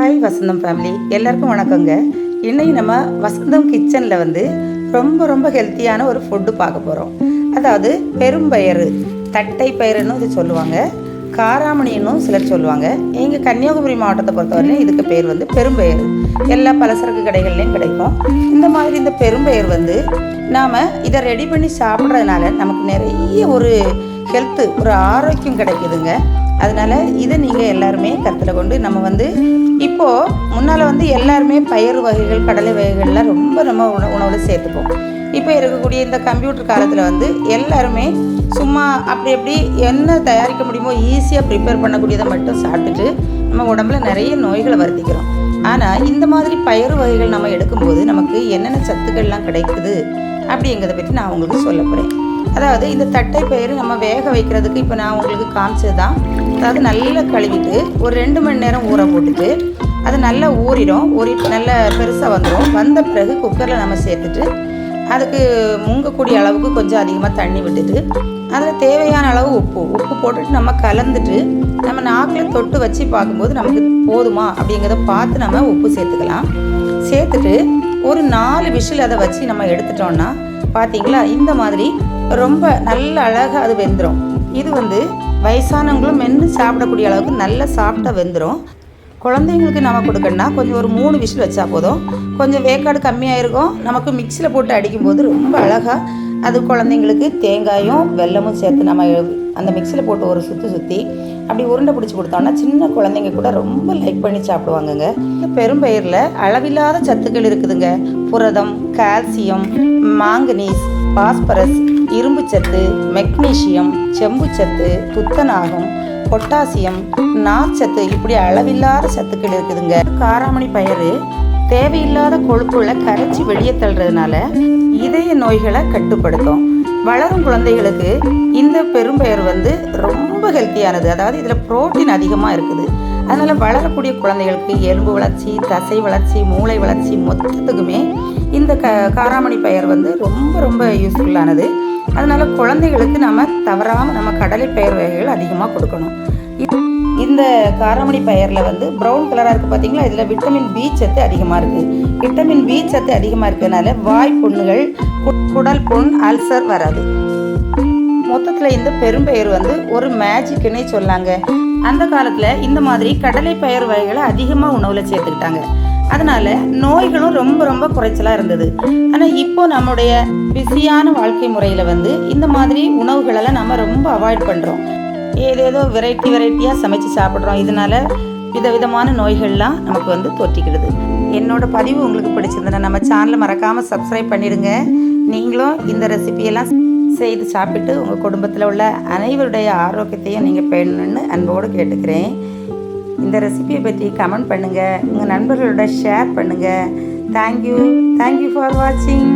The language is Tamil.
ஹாய் வசந்தம் ஃபேமிலி எல்லாருக்கும் வணக்கங்க. இன்னைக்கு நம்ம வசந்தம் கிச்சனில் வந்து ரொம்ப ரொம்ப ஹெல்த்தியான ஒரு ஃபுட்டு பார்க்க போகிறோம் அதாவது பெரும்பயிறு தட்டை பயிறுன்னு இது சொல்லுவாங்க. காராமணின்னும் சிலர் சொல்லுவாங்க. எங்கள் கன்னியாகுமரி மாவட்டத்தை பொறுத்தவரையிலும் இதுக்கு பேர் வந்து பெரும்பயிறு எல்லா பலசரக்கு கடைகள்லையும் கிடைக்கும். இந்த மாதிரி இந்த பெரும்பயிர் வந்து நாம் இதை ரெடி பண்ணி சாப்பிட்றதுனால நமக்கு நிறைய ஒரு ஹெல்த்து ஒரு ஆரோக்கியம் கிடைக்குதுங்க. அதனால இதை நீங்கள் எல்லாருமே கருத்தில் கொண்டு நம்ம வந்து இப்போது முன்னால் வந்து எல்லாருமே பயிர் வகைகள் கடலை வகைகள்லாம் ரொம்ப நம்ம உண உணவில் சேர்த்துப்போம். இப்போ இருக்கக்கூடிய இந்த கம்ப்யூட்டர் காலத்தில் வந்து எல்லாருமே சும்மா அப்படி எப்படி என்ன தயாரிக்க முடியுமோ ஈஸியாக ப்ரிப்பேர் பண்ணக்கூடியதை மட்டும் சாப்பிட்டுட்டு நம்ம உடம்புல நிறைய நோய்களை வருத்திக்கிறோம். ஆனால் இந்த மாதிரி பயிறு வகைகள் நம்ம எடுக்கும்போது நமக்கு என்னென்ன சத்துக்கள்லாம் கிடைக்குது அப்படிங்கிறத பற்றி நான் உங்களுக்கு சொல்ல போகிறேன் அதாவது இந்த தட்டை பயிறு நம்ம வேக வைக்கிறதுக்கு இப்போ நான் உங்களுக்கு காமிச்சது தான் அதாவது நல்லா கழுவிட்டு ஒரு ரெண்டு மணி நேரம் ஊற போட்டுட்டு அது நல்லா ஊறிடும். ஊறி நல்லா பெருசாக வந்துடும் வந்த பிறகு குக்கரில் நம்ம சேர்த்துட்டு அதுக்கு முங்கக்கூடிய அளவுக்கு கொஞ்சம் அதிகமாக தண்ணி விட்டுட்டு அதில் தேவையான அளவு உப்பு. உப்பு போட்டுட்டு நம்ம கலந்துட்டு நம்ம நாக்கில் தொட்டு வச்சு பார்க்கும்போது நமக்கு போதுமா அப்படிங்கிறத பார்த்து நம்ம உப்பு சேர்த்துக்கலாம். சேர்த்துட்டு ஒரு நாலு விஷில் அதை வச்சு நம்ம எடுத்துட்டோம்னா பார்த்தீங்களா இந்த மாதிரி ரொம்ப நல்ல அழகாக அது வெந்துடும் இது வந்து வயசானவங்களும் மென்று சாப்பிடக்கூடிய அளவுக்கு நல்ல சாப்பிட்டா வெந்துடும் குழந்தைங்களுக்கு நம்ம கொடுக்கணும்னா கொஞ்சம் ஒரு மூணு விசில் வச்சா போதும். கொஞ்சம் வேக்காடு கம்மியாக இருக்கும் நமக்கு மிக்சியில் போட்டு அடிக்கும்போது ரொம்ப அழகாக அது குழந்தைங்களுக்கு தேங்காயும் வெல்லமும் சேர்த்து நம்ம அந்த மிக்சியில் போட்டு ஒரு சுற்றி சுற்றி அப்படி உருண்டை பிடிச்சி கொடுத்தோம்னா சின்ன குழந்தைங்க கூட ரொம்ப லைக் பண்ணி சாப்பிடுவாங்கங்க. இந்த பெரும்பயிரில் அளவில்லாத சத்துக்கள் இருக்குதுங்க. புரதம் கால்சியம் மாங்கனீஸ் பாஸ்பரஸ் இரும்புச்சத்து மெக்னீசியம் செம்புச்சத்து துத்தநாகம் பொட்டாசியம் நார்ச்சத்து இப்படி அளவில்லாத சத்துக்கள் இருக்குதுங்க. காராமணி பயிறு தேவையில்லாத கொழுப்புள்ள கரைச்சி வெளியே தள்ளுறதுனால இதய நோய்களை கட்டுப்படுத்தும். வளரும் குழந்தைகளுக்கு இந்த பெரும்பெயர் வந்து ரொம்ப ஹெல்த்தியானது அதாவது இதில் புரோட்டீன் அதிகமாக இருக்குது. அதனால் வளரக்கூடிய குழந்தைகளுக்கு எலும்பு வளர்ச்சி தசை வளர்ச்சி மூளை வளர்ச்சி மொத்தத்துக்குமே இந்த க காராமணி பயிர் வந்து ரொம்ப ரொம்ப யூஸ்ஃபுல்லானது அதனால் குழந்தைகளுக்கு நம்ம தவறாமல் நம்ம கடலை பயிர் வகைகள் அதிகமாக கொடுக்கணும். இந்த காராமணி பயிரில் வந்து ப்ரௌன் கலராக இருக்குது பார்த்தீங்களா இதில் விட்டமின் பி சத்து அதிகமாக இருக்குது விட்டமின் பி சத்து அதிகமாக இருக்கிறதுனால வாய் புண்ணுகள் குடல் புண் அல்சர் வராது. மொத்தத்தில் இந்த பெரும்பெயர் வந்து ஒரு மேஜிக்குன்னே சொல்லாங்க. அந்த காலத்தில் இந்த மாதிரி கடலை பயிர் வகைகளை அதிகமாக உணவில் சேர்த்துக்கிட்டாங்க. அதனால நோய்களும் ரொம்ப ரொம்ப குறைச்சலாக இருந்தது. ஆனால் இப்போ நம்முடைய பிஸியான வாழ்க்கை முறையில் வந்து இந்த மாதிரி உணவுகளெல்லாம் நம்ம ரொம்ப அவாய்ட் பண்ணுறோம் ஏதேதோ வெரைட்டி வெரைட்டியாக சமைச்சு சாப்பிட்றோம். இதனால விதவிதமான நோய்கள்லாம் நமக்கு வந்து தோற்றிக்கிடுது என்னோட பதிவு உங்களுக்கு பிடிச்சிருந்தனா நம்ம சேனலை மறக்காமல் சப்ஸ்கிரைப் பண்ணிடுங்க. நீங்களும் இந்த ரெசிபியெல்லாம் செய்து சாப்பிட்டு உங்கள் குடும்பத்தில் உள்ள அனைவருடைய ஆரோக்கியத்தையும் நீங்கள் பேணணும்னு அன்போடு கேட்டுக்கிறேன். இந்த ரெசிபியை பற்றி கமெண்ட் பண்ணுங்கள் உங்கள் நண்பர்களோட ஷேர் பண்ணுங்கள் தேங்க்யூ தேங்க்யூ ஃபார் வாட்சிங்